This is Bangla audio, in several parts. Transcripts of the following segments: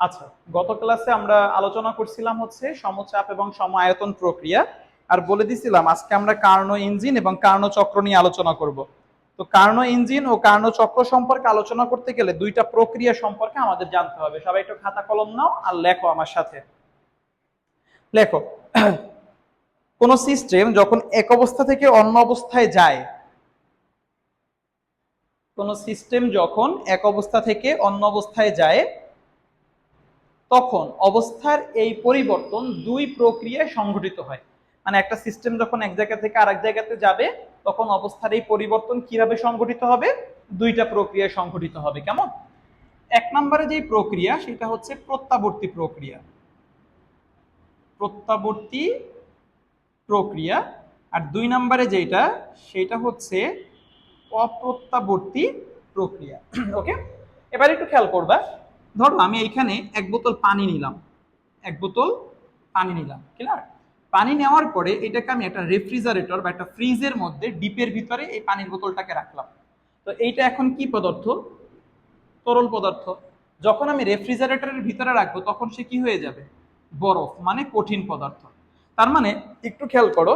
আচ্ছা গত ক্লাসে আমরা আলোচনা করছিলাম হচ্ছে সমচাপ এবং সম আয়তন প্রক্রিয়া। আর বলে দিছিলাম, আজকে আমরা কার্নো ইঞ্জিন এবং কার্নো চক্র নিয়ে আলোচনা করব। তো কার্নো ইঞ্জিন ও কার্নো চক্র সম্পর্কে আলোচনা করতে গেলে দুইটা প্রক্রিয়া সম্পর্কে আমাদের জানতে হবে। সবাই একটু খাতা কলম নাও আর লেখো আমার সাথে। লেখো, কোন সিস্টেম যখন এক অবস্থা থেকে অন্য অবস্থায় যায়, কোন সিস্টেম যখন এক অবস্থা থেকে অন্য অবস্থায় যায় তখন অবস্থার এই পরিবর্তন দুই প্রক্রিয়ায় সংঘটিত হয়। মানে একটা সিস্টেম যখন এক জায়গা থেকে আরেক জায়গাতে যাবে, তখন অবস্থার এই পরিবর্তন কীভাবে সংঘটিত হবে? দুইটা প্রক্রিয়ায় সংঘটিত হবে। কেমন? এক নম্বরে যে প্রক্রিয়া, সেটা হচ্ছে প্রত্যাবর্তী প্রক্রিয়া। প্রত্যাবর্তী প্রক্রিয়া, আর দুই নম্বরে যেটা, সেটা হচ্ছে অপ্রত্যাবর্তী প্রক্রিয়া। ওকে এবার একটু খেয়াল করবা। ধরো আমি এইখানে এক বোতল পানি নিলাম। এক বোতল পানি নিলাম ক্লিয়ার পানি নেওয়ার পরে এটাকে আমি একটা রেফ্রিজারেটর বা একটা ফ্রিজের মধ্যে ডিপের ভিতরে এই পানির বোতলটাকে রাখলাম। তো এইটা এখন কি পদার্থ? তরল পদার্থ। যখন আমি রেফ্রিজারেটরের ভিতরে রাখব, তখন সে কি হয়ে যাবে? বরফ মানে কঠিন পদার্থ। তার মানে একটু খেয়াল করো,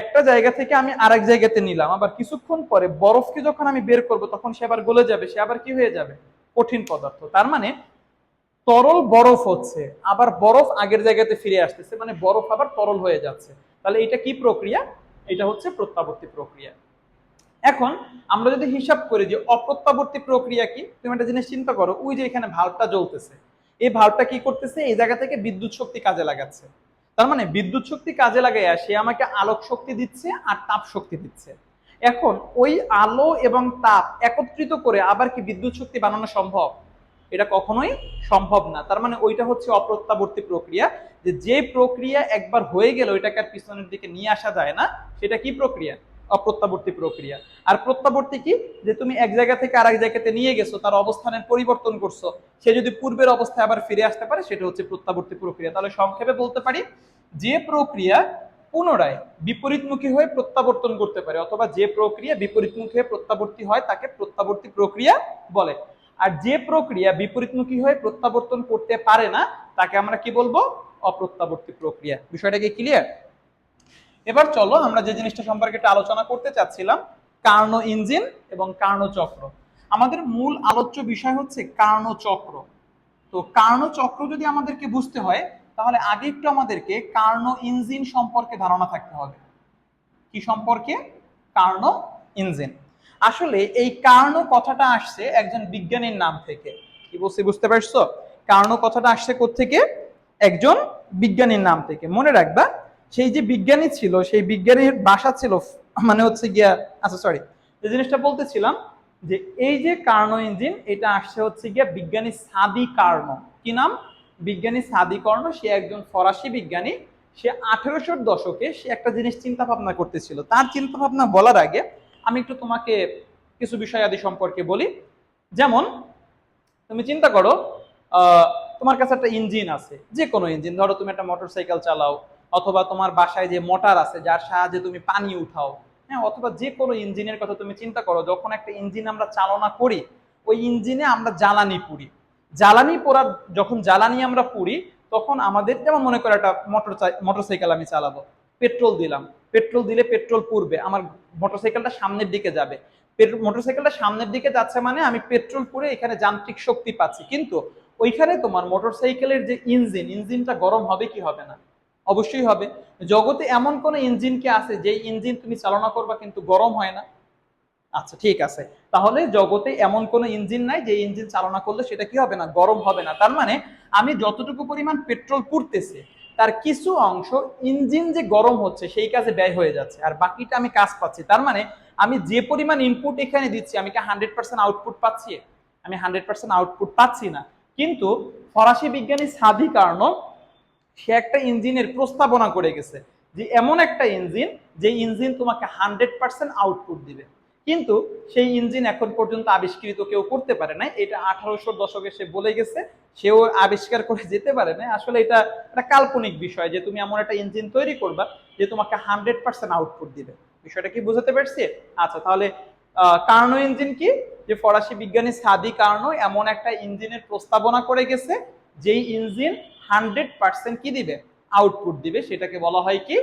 একটা জায়গা থেকে আমি আরেক জায়গাতে নিলাম, আবার কিছুক্ষণ পরে বরফকে যখন আমি বের করব, তখন সে আবার গলে যাবে, সে আবার কি হয়ে যাবে? কঠিন পদার্থ। তার মানে তরল বরফ হচ্ছে, আবার বরফ আগের জায়গাতে ফিরে আসতেছে মানে বরফ আবার তরল হয়ে যাচ্ছে। তাহলে এটা কি প্রক্রিয়া? এটা হচ্ছে প্রত্যাবর্তী প্রক্রিয়া। এখন আমরা যদি হিসাব করি যে অপ্রত্যাবর্তী প্রক্রিয়া কি, তুমি একটা জিনিস চিন্তা করো, ওই যে এখানে ভাল্বটা জ্বলতেছে, এই ভাল্বটা কি করতেছে? এই জায়গা থেকে বিদ্যুৎ শক্তি কাজে লাগাচ্ছে। তার মানে বিদ্যুৎ শক্তি কাজে লাগাইয়া সে আমাকে আলোক শক্তি দিচ্ছে আর তাপ শক্তি দিচ্ছে। এখন ওই আলো এবং তাপ একত্রিত করে আবার কি বিদ্যুৎ শক্তি বানানো সম্ভব? এটা কখনোই সম্ভব না। তার মানে ওইটা হচ্ছে অপ্রত্যাবর্তী প্রক্রিয়া। যে যে প্রক্রিয়া একবার হয়ে গেল, ওইটাকে আর পিছনের দিকে নিয়ে আসা যায় না। সেটা কি প্রক্রিয়া? অপ্রত্যাবর্তী প্রক্রিয়া। আর প্রত্যাবর্তী কি? যে তুমি এক জায়গা থেকে আরেক জায়গাতে নিয়ে গেছো, তার অবস্থানের পরিবর্তন করছ। সে যদি পূর্বের অবস্থায় আবার ফিরে আসতে পারে, সেটা হচ্ছে প্রত্যাবর্তী প্রক্রিয়া। তাহলে সংক্ষেপে বলতে পারি, যে প্রক্রিয়া পুনরায় বিপরীতমুখী হয়ে প্রত্যাবর্তন করতে পারে, অথবা যে প্রক্রিয়া বিপরীতমুখী হয়ে প্রত্যাবর্তী হয় তাকে প্রত্যাবর্তী প্রক্রিয়া বলে। আর যে প্রক্রিয়া বিপরীতমুখী হয়ে প্রত্যাবর্তন করতে পারে না, তাকে আমরা কি বলব? অপ্রত্যাবর্তী প্রক্রিয়া। বিষয়টাকে ক্লিয়ার এবার চলো আমরা যে জিনিসটা সম্পর্কে একটু আলোচনা করতে চাচ্ছিলাম কার্ণ ইঞ্জিন এবং কার্ণ চক্র। আমাদের মূল আলোচ্য বিষয় হচ্ছে কার্ণ চক্র। তো কার্ণ চক্র যদি আমাদেরকে বুঝতে হয় তাহলে আগে একটু আমাদেরকে কার্ণ ইঞ্জিন সম্পর্কে ধারণা থাকতে হবে। কি সম্পর্কে? কার্ণ ইঞ্জিন আসলে এই কার্ণ কথাটা আসছে একজন বিজ্ঞানীর নাম থেকে। কি বলছি, বুঝতে পারছ? কার্ণ কথাটা আসছে থেকে একজন বিজ্ঞানীর নাম থেকে। মনে রাখবা, সেই যে বিজ্ঞানী ছিল, সেই বিজ্ঞানীর বাসা ছিল মানে হচ্ছে গিয়া আচ্ছা সরি যে জিনিসটা বলতেছিলাম, যে এই যে কার্ণ ইঞ্জিন এটা আসছে হচ্ছে গিয়া বিজ্ঞানী সাদি কার্ণ কি নাম? বিজ্ঞানী সাদি কর্ণ, সে একজন ফরাসি বিজ্ঞানী। সে আঠেরোশোর দশকে সে একটা জিনিস চিন্তা ভাবনা করতেছিল। তার চিন্তা ভাবনা বলার আগে আমি একটু তোমাকে কিছু বিষয় আদি সম্পর্কে বলি। যেমন, তুমি চিন্তা করো তোমার কাছে একটা ইঞ্জিন আছে যে কোনো ইঞ্জিন। ধরো তুমি একটা মোটর সাইকেল চালাও, অথবা তোমার বাসায় যে মোটর আছে, যার সাহায্যে তুমি পানি উঠাও। হ্যাঁ অথবা যে কোনো ইঞ্জিনের কথা তুমি চিন্তা করো, যখন একটা ইঞ্জিন আমরা চালনা করি, ওই ইঞ্জিনে আমরা জ্বালানি পুরি জ্বালানি পোড়ার, যখন জ্বালানি আমরা পুরি তখন আমাদের যেমন মনে করো একটা মোটর মোটরসাইকেল আমি চালাবো, পেট্রোল দিলাম, পেট্রোল দিলে পেট্রোল পুরবে আমার মোটরসাইকেলটা সামনের দিকে যাবে। মোটরসাইকেলটা সামনের দিকে যাচ্ছে মানে আমি পেট্রোল পুরে এখানে যান্ত্রিক শক্তি পাচ্ছি, কিন্তু ওইখানে তোমার মোটরসাইকেলের যে ইঞ্জিন, ইঞ্জিনটা গরম হবে কি হবে না? অবশ্যই হবে। জগতে এমন কোন ইঞ্জিন কি আছে যে ইঞ্জিন তুমি চালনা করবা কিন্তু গরম হয় না? আচ্ছা ঠিক আছে। তাহলে জগতে এমন কোন ইঞ্জিন নাই যে ইঞ্জিন চালনা করলে সেটা কি হবে না? গরম হবে না। তার মানে আমি যতটুকু পরিমাণ পেট্রোল পুড়তেছে, তার কিছু অংশ ইঞ্জিন যে গরম হচ্ছে সেই কাজে ব্যয় হয়ে যাচ্ছে। আর বাকিটা আমি কাজ পাচ্ছি। তার মানে আমি যে পরিমাণ ইনপুট এখানে দিচ্ছি, আমি কি হান্ড্রেড পার্সেন্ট আউটপুট পাচ্ছি? আমি হান্ড্রেড পার্সেন্ট আউটপুট পাচ্ছি না। কিন্তু ফরাসি বিজ্ঞানী সাদি কারণ সে একটা ইঞ্জিনের প্রস্তাবনা করে গেছে যে, এমন একটা ইঞ্জিন, যে ইঞ্জিন তোমাকে হান্ড্রেড পার্সেন্ট আউটপুট দিবে। কিন্তু সেই ইঞ্জিন এখন পর্যন্ত আবিষ্কৃত কেউ করতে পারে না এটা আঠারোশো দশকে সে বলে গেছে, সেও আবিষ্কার করে যেতে পারে না আসলে এটা একটা কাল্পনিক বিষয় যে তুমি এমন একটা ইঞ্জিন তৈরি করবা যে তোমাকে হান্ড্রেড পার্সেন্ট আউটপুট দিবে। বিষয়টা কি বুঝাতে পারছি? আচ্ছা তাহলে কার্নো ইঞ্জিন কি? যে ফরাসি বিজ্ঞানী সাদি কার্নো এমন একটা ইঞ্জিনের প্রস্তাবনা করে গেছে, যেই ইঞ্জিন হান্ড্রেড পার্সেন্ট কি দিবে? আউটপুট দিবে, সেটাকে বলা হয় কি?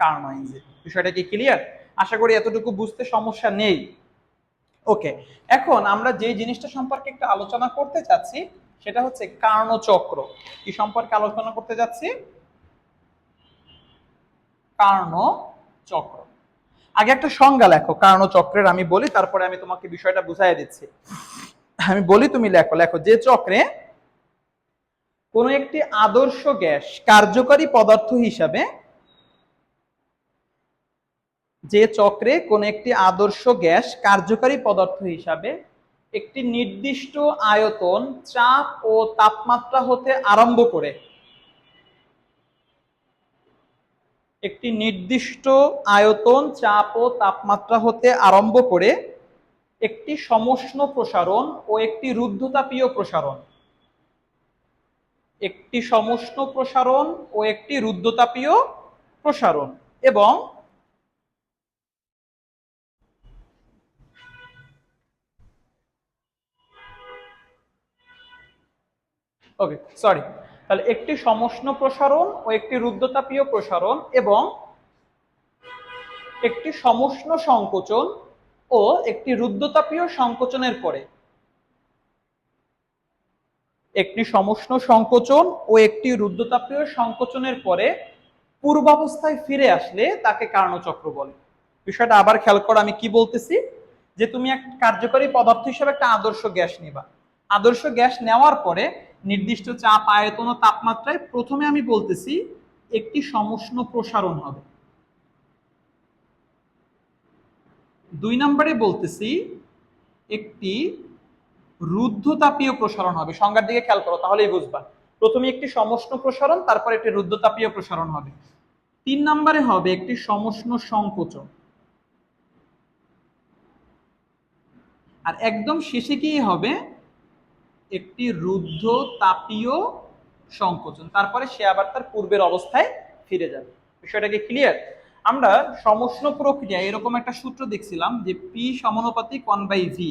Carnot engine. বিষয়টা কি ক্লিয়ার? আশা করি এতটুকু বুঝতে সমস্যা নেই। ওকে, এখন আমরা যে জিনিসটা সম্পর্কে একটু আলোচনা করতে চাচ্ছি, সেটা হচ্ছে কার্ণচক্র। কি সম্পর্কে আলোচনা করতে যাচ্ছি কার্ণচক্র। আগে একটা সংজ্ঞা লেখো, কার্ণচক্রের আমি বলি, তারপরে আমি তোমাকে বিষয়টা বুঝাই দিচ্ছি। আমি বলি, তুমি লেখো লেখো, যে চক্রে কোনো একটি আদর্শ গ্যাস কার্যকরী পদার্থ হিসাবে যে চক্রে কোন একটি আদর্শ গ্যাস কার্যকারী পদার্থ হিসাবে একটি নির্দিষ্ট আয়তন, চাপ ও তাপমাত্রা হতে আরম্ভ করে। একটি নির্দিষ্ট আয়তন, চাপ ও তাপমাত্রা হতে আরম্ভ করে একটি সমষ্ণ প্রসারণ ও একটি রুদ্ধতাপীয় প্রসারণ। একটি সমষ্ণ প্রসারণ ও একটি রুদ্ধতাপীয় প্রসারণ এবং ওকে সরি তাহলে একটি সমষ্ণ প্রসারণ ও একটি রুদ্ধতাপীয় প্রসারণ এবং একটি সমষ্ণ সংকোচন ও একটি রুদ্ধতাপীয় সংকোচনের পরে। একটি সমষ্ণ সংকোচন ও একটি রুদ্ধতাপীয় সংকোচনের পরে পূর্বাবস্থায় ফিরে আসলে তাকে কার্ণচক্র বলে। বিষয়টা আবার খেয়াল করো, আমি কি বলতেছি? যে তুমি এক কার্যকরী পদার্থ হিসেবে একটা আদর্শ গ্যাস নিবা। আদর্শ গ্যাস নেওয়ার পরে নির্দিষ্ট চাপ আয়তন ও তাপমাত্রায় প্রথমে আমি বলতেছি একটি সমষ্ণ প্রসারণ হবে। দুই নম্বরে বলতেছি একটি রুদ্ধতাপীয় প্রসারণ হবে। সংজ্ঞার দিকে খেয়াল করো, তাহলেই বুঝবা। প্রথমে একটি সমষ্ণ প্রসারণ, তারপর একটি রুদ্ধতাপীয় প্রসারণ হবে। তিন নম্বরে হবে একটি সমষ্ণ সংকোচন। আর একদম শেষে কি হবে? একটি রুদ্ধ তাপীয় সংকোচন, তারপরে সে আবার তার পূর্বের অবস্থায় ফিরে যাবে। বিষয়টাকে ক্লিয়ার আমরা সমষ্ণ প্রক্রিয়া, এরকম একটা সূত্র দেখছিলাম যে পি সমানুপাতিক ওয়ান বাই ভি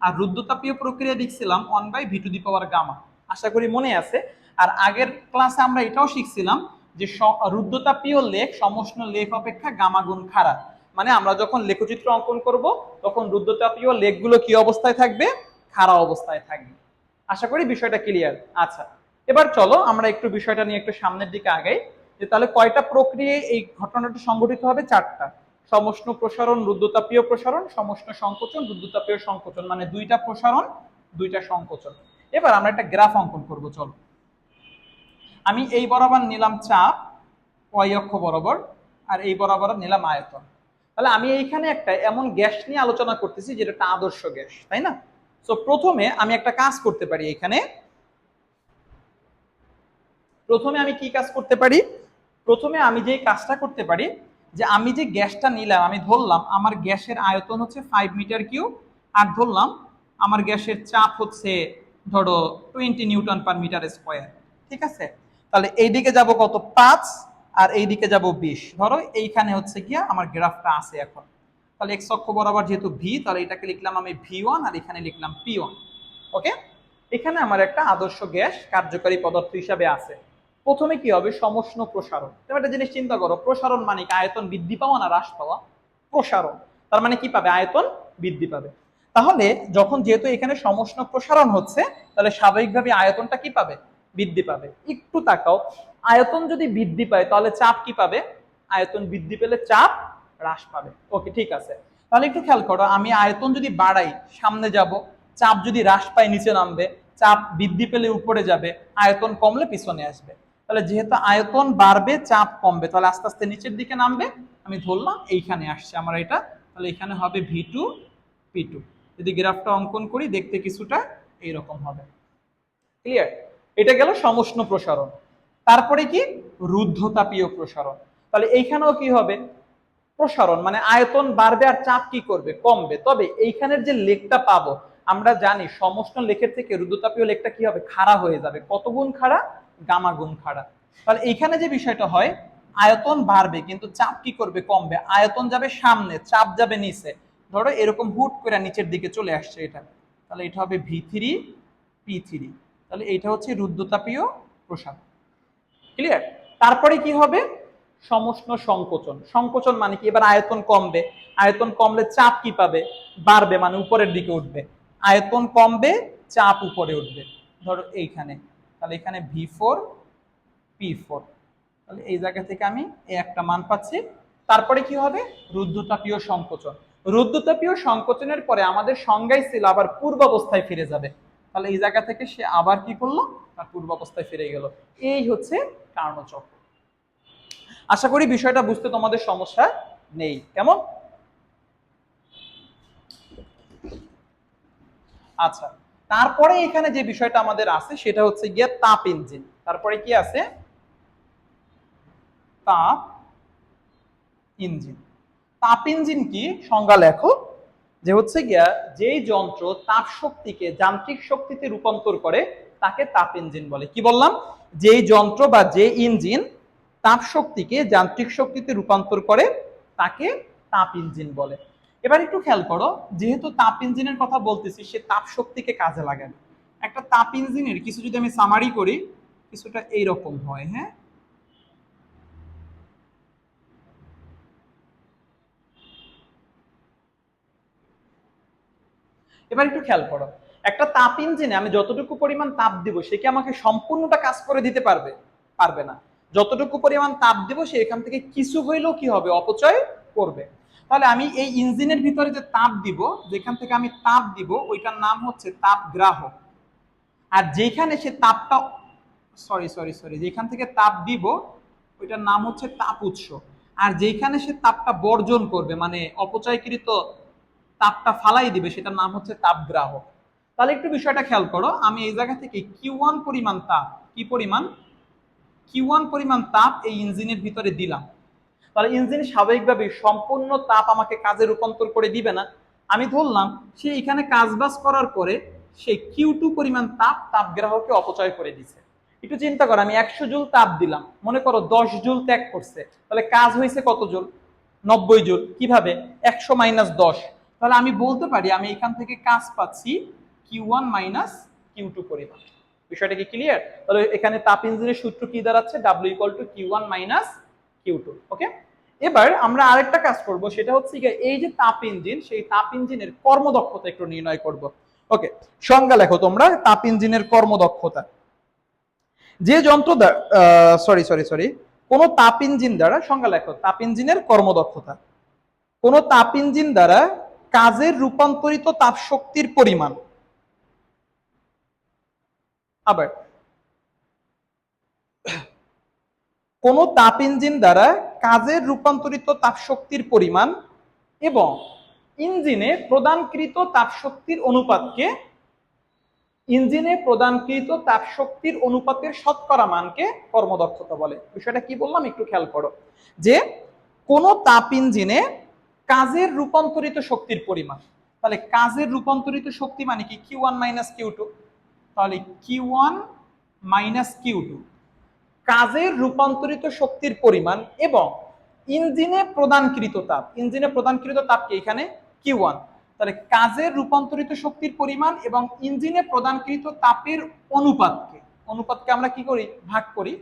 আর রুদ্ধতাপীয় প্রক্রিয়া দেখছিলাম one by V to the power gamma আশা করি মনে আছে। আর আগের ক্লাসে আমরা এটাও শিখছিলাম যে রুদ্ধতাপীয় লেখ সমষ্ণ লেখ অপেক্ষা গামা গুণ খাড়া। মানে আমরা যখন লেখচিত্র অঙ্কন করব, তখন রুদ্ধতাপীয় লেখগুলো কি অবস্থায় থাকবে? খাড়া অবস্থায় থাকবে। আশা করি বিষয়টা ক্লিয়ার আচ্ছা এবার চলো আমরা একটু বিষয়টা নিয়ে একটু সামনের দিকে আগাই, যে তাহলে কয়টা প্রক্রিয়ায় এই ঘটনাটা সংঘটিত হবে? চারটা। সমষ্ণ প্রসারণ, রুদ্ধতাপীয় প্রসারণ, সমষ্ণ সংকোচন, রুদ্ধতাপীয় সংকোচন মানে দুইটা প্রসারণ, দুইটা সংকোচন। এবার আমরা একটা গ্রাফ অঙ্কন করব, চলো। আমি এই বরাবর নিলাম চাপ অক্ষ বরাবর, আর এই বরাবর নিলাম আয়তন। তাহলে আমি এইখানে একটা এমন গ্যাস নিয়ে আলোচনা করতেছি যেটা একটা আদর্শ গ্যাস, তাই না? সো প্রথমে আমি একটা কাজ করতে পারি এখানে। প্রথমে আমি কি কাজ করতে পারি? প্রথমে আমি যে কাজটা করতে পারি, যে আমি যে গ্যাসটা নিলাম, আমি ধরলাম, আমার গ্যাসের আয়তন হচ্ছে ফাইভ মিটার কিউ আর ধরলাম, আমার গ্যাসের চাপ হচ্ছে ধরো twenty newton per metre square ঠিক আছে? তাহলে এইদিকে যাব কত? পাঁচ, আর এইদিকে যাব বিশ। ধরো এইখানে হচ্ছে গিয়া আমার গ্রাফটা আছে এখন। তাহলে এক্স অক্ষ বরাবর যেহেতু ভি তাহলে এটাকে লিখলাম আমি ভি ওয়ান আর এখানে লিখলাম পি ওয়ান ওকে এখানে আমার একটা আদর্শ গ্যাস কার্যকারী পদার্থ হিসাবে আছে। প্রথমে কি হবে? সমষ্ণ প্রসারণ। তুমি একটা জিনিস চিন্তা করো, প্রসারণ মানে কি? আয়তন বৃদ্ধি পাওয়া না হ্রাস পাওয়া? প্রসারণ। তার মানে কি পাবে? আয়তন বৃদ্ধি পাবে। তাহলে যখন যেহেতু এখানে সমষ্ণ প্রসারণ হচ্ছে, তাহলে স্বাভাবিকভাবে আয়তনটা কি পাবে? বৃদ্ধি পাবে। একটু তাকাও। আয়তন যদি বৃদ্ধি পায়, তাহলে চাপ কি পাবে? আয়তন বৃদ্ধি পেলে চাপ হ্রাস পাবে। ওকে, ঠিক আছে। তাহলে একটু খেয়াল করো, আমি আয়তন যদি বাড়াই, সামনে যাব, চাপ যদি হ্রাস পায়, নিচে নামবে, চাপ বৃদ্ধি পেলে উপরে যাবে, আয়তন কমলে পিছনে আসবে। তাহলে যেহেতু আয়তন বাড়বে, চাপ কমবে, তাহলে আস্তে আস্তে নিচের দিকে নামবে, আমি ধরলাম এইখানে আসছে আমার এটা, তাহলে এখানে হবে ভি টু পি টু যদি গ্রাফটা অঙ্কন করি, দেখতে কিছুটা এইরকম হবে। ক্লিয়ার এটা গেল সমষ্ণ প্রসারণ। তারপরে কি? রুদ্ধতাপীয় প্রসারণ। তাহলে এইখানেও কি হবে? প্রসারণ মানে আয়তন বাড়বে আর চাপ কি করবে? কমবে। তবে এইখানের যে লেকটা পাবো, আমরা জানি সমষ্ণ লেখের থেকে রুদ্ধতাপীয় লেকটা কি হবে? খাড়া হয়ে যাবে। কত গুণ খাড়া? গামা গুণ খাড়া। তাহলে এইখানে যে বিষয়টা হয়, আয়তন বাড়বে, কিন্তু চাপ কি করবে? কমবে। আয়তন যাবে সামনে, চাপ যাবে নিচে। ধরো এরকম হুট করে নিচের দিকে চলে আসছে এটা। তাহলে এটা হবে ভি থ্রি, পি থ্রি। তাহলে এটা হচ্ছে রুদ্রতাপীয় প্রসার ক্লিয়ার? তারপরে কি হবে? সমষ্ণ সংকোচন। সংকোচন মানে কি? এবার আয়তন কমবে। আয়তন কমলে চাপ কি পাবে? বাড়বে মানে উপরের দিকে উঠবে। আয়তন কমবে, চাপ উপরে উঠবে। ধরো এইখানে। তাহলে এখানে ভি ফোর পি ফোর তাহলে এই জায়গা থেকে আমি এই একটা মান পাচ্ছি। তারপরে কি হবে? রুদ্রতাপীয় সংকোচন। রুদ্রতাপীয় সংকোচনের পরে আমাদের সংজ্ঞায় ছিল আবার পূর্বাবস্থায় ফিরে যাবে। তাহলে এই জায়গা থেকে সে আবার কি করল? তার পূর্বাবস্থায় ফিরে গেল। এই হচ্ছে কার্ণচক্র। আশা করি বিষয়টা বুঝতে তোমাদের সমস্যা নেই। কেমন? আচ্ছা তারপরে এখানে যে বিষয়টা আমাদের আছে, সেটা হচ্ছে গিয়ে তাপ ইঞ্জিন। তারপরে কি আছে? তাপ ইঞ্জিন। তাপ ইঞ্জিন কি? সংজ্ঞা লেখো, যে হচ্ছে গিয়া যেই যন্ত্র তাপ শক্তিকে যান্ত্রিক শক্তিতে রূপান্তর করে, তাকে তাপ ইঞ্জিন বলে। কি বললাম? যেই যন্ত্র বা যে ইঞ্জিন তাপ শক্তিকে যান্ত্রিক শক্তিতে রূপান্তর করে তাকে তাপ ইঞ্জিন বলে। এবার একটু খেয়াল করো, যেহেতু তাপ ইঞ্জিনের কথা বলতেছি, সে তাপ শক্তিকে কাজে লাগাবে। একটা তাপ ইঞ্জিনের কিছু যদি আমি সামারি করি, কিছুটা এইরকম হয় হ্যাঁ? এবার একটু খেয়াল করো, একটা তাপ ইঞ্জিনে আমি যতটুকু পরিমাণ তাপ দিব, সে কি আমাকে সম্পূর্ণটা কাজ করে দিতে পারবে? পারবে না। যতটুকু পরিমাণ তাপ দেব, সে এখান থেকে কিছু হইলেও কি হবে? অপচয় করবে। তাহলে আমি এই ইঞ্জিনের ভিতরে যে তাপ দিব, যেখান থেকে আমি তাপ দিব, ওইটার নাম হচ্ছে তাপ গ্রাহক। আর যেখানে সে তাপটা সরি সরি সরি যেখান থেকে তাপ দিব, ওইটার নাম হচ্ছে তাপ উৎস। আর যেখানে সে তাপটা বর্জন করবে মানে অপচয়কৃত তাপটা ফালাই দিবে, সেটার নাম হচ্ছে তাপ গ্রাহক। তাহলে একটু বিষয়টা খেয়াল করো, আমি এই জায়গা থেকে কিউ ওয়ান পরিমাণ তাপ, কি পরিমাণ? কিউ ওয়ান পরিমাণ তাপ এই ইঞ্জিনের ভিতরে দিলাম। তাহলে ইঞ্জিন স্বাভাবিকভাবে সম্পূর্ণ তাপ আমাকে কাজে রূপান্তর করে দিবে না। আমি ধরলাম, সে এখানে কাজবাজ করার পরে সে কিউ টু পরিমাণ তাপ তাপ গ্রাহককে অপচয় করে দিছে। একটু চিন্তা করো, আমি একশো জুল তাপ দিলাম। মনে করো দশ জুল ত্যাগ করছে। তাহলে কাজ হয়েছে কত জুল? নব্বই জুল। কীভাবে? একশো মাইনাস দশ। তাহলে আমি বলতে পারি, আমি এখান থেকে কাজ পাচ্ছি Q one minus Q two পরিমাণ। বিষয়টা কি ক্লিয়ার তাহলে এখানে তাপ ইঞ্জিনের সূত্র কি দাঁড়াচ্ছে? W equal to Q one minus Q two okay এবার আমরা আরেকটা কাজ করব, সেটা হচ্ছে এই যে তাপ ইঞ্জিন, সেই তাপ ইঞ্জিনের কর্মদক্ষতা একটু নির্ণয় করব ওকে সংজ্ঞা লেখো তোমরা, তাপ ইঞ্জিনের কর্মদক্ষতা। যে যন্ত্র সরি সরি সরি কোন তাপ ইঞ্জিন দ্বারা, সংজ্ঞা লেখো, তাপ ইঞ্জিনের কর্মদক্ষতা। কোন তাপ ইঞ্জিন দ্বারা কাজের রূপান্তরিত তাপ শক্তির পরিমাণ আবার, কোন তাপ ইঞ্জিন দ্বারা কাজের রূপান্তরিত তাপ শক্তির পরিমাণ এবং ইঞ্জিনে প্রদানকৃত তাপ শক্তির অনুপাতকে, ইঞ্জিনে প্রদানকৃত তাপ শক্তির অনুপাতের শতকরা মানকে কর্মদক্ষতা বলে। বিষয়টা কি বললাম? একটু খেয়াল করো। যে কোন তাপ ইঞ্জিনে কাজের রূপান্তরিত শক্তির পরিমাণ। তাহলে কাজের রূপান্তরিত শক্তি মানে কি? Q one minus Q two তাহলে Q one minus Q two কাজের রূপান্তরিত শক্তির পরিমাণ এবং ইঞ্জিনে প্রদানকৃত তাপ। ইঞ্জিনে প্রদানকৃত তাপকে এখানে? কিউ ওয়ান তাহলে কাজের রূপান্তরিত শক্তির পরিমাণ এবং ইঞ্জিনে প্রদানকৃত তাপের অনুপাতকে অনুপাতকে আমরা কি করি? ভাগ করি।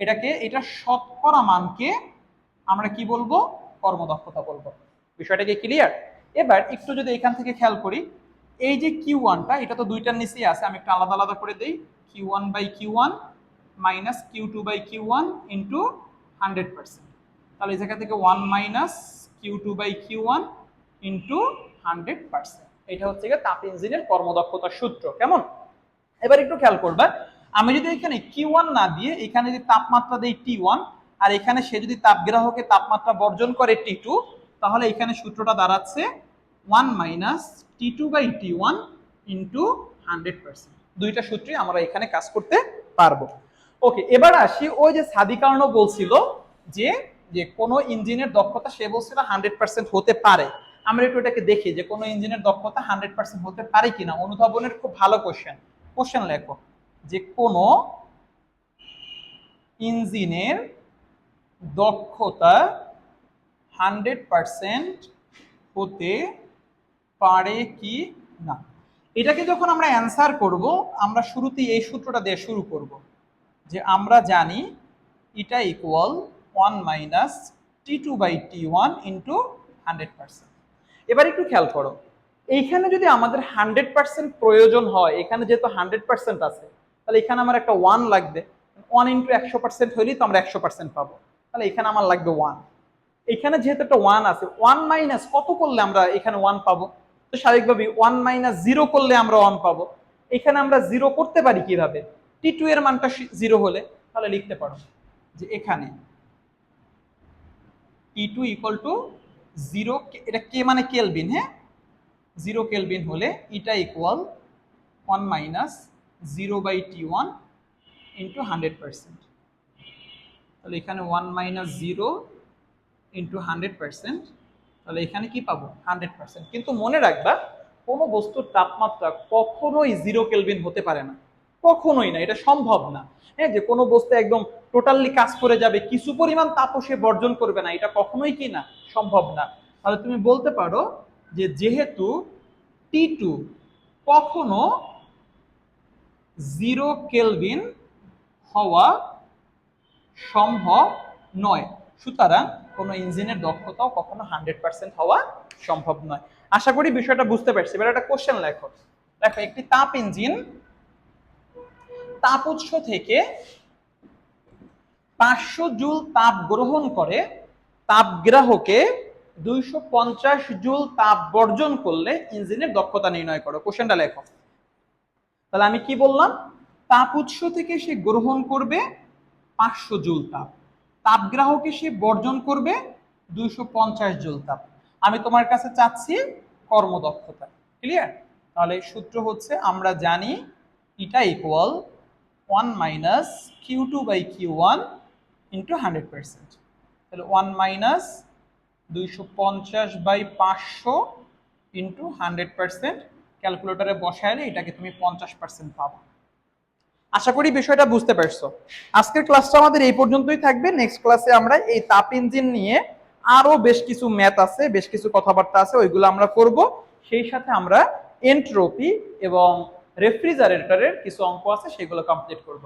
এটাকে, এটা শতকরা মানকে আমরা কি বলব? কর্মদক্ষতা বলব। বিষয়টাকে ক্লিয়ার এবার একটু যদি এখান থেকে খেয়াল করি এই যে কিউ ওয়ানটা এটা তো দুইটার নিচেই আছে, আমি একটু আলাদা আলাদা করে দিই। Q one by Q one minus Q two by Q one into hundred percent তাহলে এই জায়গা থেকে one minus Q two by Q one into hundred percent এটা হচ্ছে গিয়ে তাপ ইঞ্জিনের কর্মদক্ষতার সূত্র, কেমন? এবার একটু খেয়াল করবে, আমি যদি এখানে কিউ ওয়ান না দিয়ে এখানে যদি তাপমাত্রা দেই টি ওয়ান আর এখানে সে যদি তাপগ্রাহকে তাপমাত্রা বর্জন করে টি টু তাহলে এখানে সূত্রটা দাঁড়াচ্ছে one minus T two by T one into hundred percent দুইটা সূত্রই আমরা এখানে কাজ করতে পারব। ওকে এবার আসি ওই যে সাদিকার্ণ বলছিল যে যে কোনো ইঞ্জিনের দক্ষতা সে বলছিল হান্ড্রেড পার্সেন্ট হতে পারে। আমরা একটু এটাকে দেখি যে কোনো ইঞ্জিনের দক্ষতা হান্ড্রেড পার্সেন্ট হতে পারে কিনা। অনুধাবনের খুব ভালো কোশ্চেন কোশ্চেন লেখো। যে কোনো ইঞ্জিনের দক্ষতা হান্ড্রেড পার্সেন্ট হতে পারে কি না। এটাকে যখন আমরা অ্যান্সার করব, আমরা শুরুতেই এই সূত্রটা দিয়ে শুরু করব যে আমরা জানি এটা equal one minus T two by T one into hundred percent এবার একটু খেয়াল করো, এইখানে যদি আমাদের হান্ড্রেড পার্সেন্ট প্রয়োজন হয়, এখানে যেহেতু হান্ড্রেড পার্সেন্ট আছে, তাহলে এখানে আমার একটা ওয়ান লাগবে। ওয়ান ইন্টু একশো পার্সেন্ট হলেই তো আমরা একশো পার্সেন্ট পাবো। তাহলে এখানে আমার লাগবে ওয়ান এখানে যেহেতু একটা ওয়ান আছে ওয়ান মাইনাস কত করলে আমরা এখানে ওয়ান পাবো? তো স্বাভাবিকভাবেই ওয়ান মাইনাস জিরো করলে আমরা ওয়ান পাবো। এখানে আমরা জিরো করতে পারি কীভাবে? টি টু এর মানটা জিরো হলে, তাহলে লিখতে পারো যে এখানে T two equal to zero এটা কে মানে কেলভিন হ্যাঁ? জিরো কেলভিন হলে eta equal one minus zero by T one into hundred percent তাহলে এখানে one minus zero into hundred percent তাহলে এখানে কি পাবো? হান্ড্রেড পার্সেন্ট কিন্তু মনে রাখবা, কোনো বস্তুর তাপমাত্রা কখনোই জিরো কেলভিন হতে পারে না। কখনোই না, এটা সম্ভব না। হ্যাঁ যে কোনো বস্তু একদম টোটালি কাজ করে যাবে, কিছু পরিমাণ তাপও সে বর্জন করবে না, এটা কখনোই কি না, সম্ভব না। তাহলে তুমি বলতে পারো যে যেহেতু টি টু কখনো জিরো কেলভিন হওয়া সম্ভব নয়। সুতরাং কোনো ইঞ্জিনের দক্ষতাও কখনো হান্ড্রেড পার্সেন্ট হওয়া সম্ভব নয়। আশা করি বিষয়টা বুঝতে পারছি। এবার একটা কোশ্চেন লেখো। দেখো, একটি তাপ ইঞ্জিন তাপ উৎস থেকে পাঁচশো জুল তাপ গ্রহণ করে তাপগ্রাহকে দুইশো পঞ্চাশ জুল তাপ বর্জন করলে ইঞ্জিনের দক্ষতা নির্ণয় করো। কোশ্চেনটা লেখো। তাহলে আমি কি বললাম? তাপ উৎস থেকে সে গ্রহণ করবে পাঁচশো জুল তাপ। তাপগ্রাহকে সে বর্জন করবে দুইশো পঞ্চাশ জুল তাপ। আমি তোমার কাছে চাচ্ছি কর্মদক্ষতা। ক্লিয়ার তাহলে সূত্র হচ্ছে আমরা জানি এটা equal one minus Q two by Q one into hundred percent তাহলে ওয়ান মাইনাস দুইশো পঞ্চাশ বাই পাঁচশো ইন্টু হান্ড্রেড পার্সেন্ট ক্যালকুলেটারে বসাইলে এটাকে তুমি পঞ্চাশ পার্সেন্ট পাবো। আশা করি বিষয়টা বুঝতে পারছ। আজকের ক্লাসটা আমাদের এই পর্যন্তই থাকবে। নেক্সট ক্লাসে আমরা এই তাপ ইঞ্জিন নিয়ে আরও বেশ কিছু ম্যাথ আছে, বেশ কিছু কথাবার্তা আছে, ওইগুলো আমরা করব। সেই সাথে আমরা এন্ট্রোপি এবং রেফ্রিজারেটরের কিছু অঙ্ক আছে, সেগুলো কমপ্লিট করব।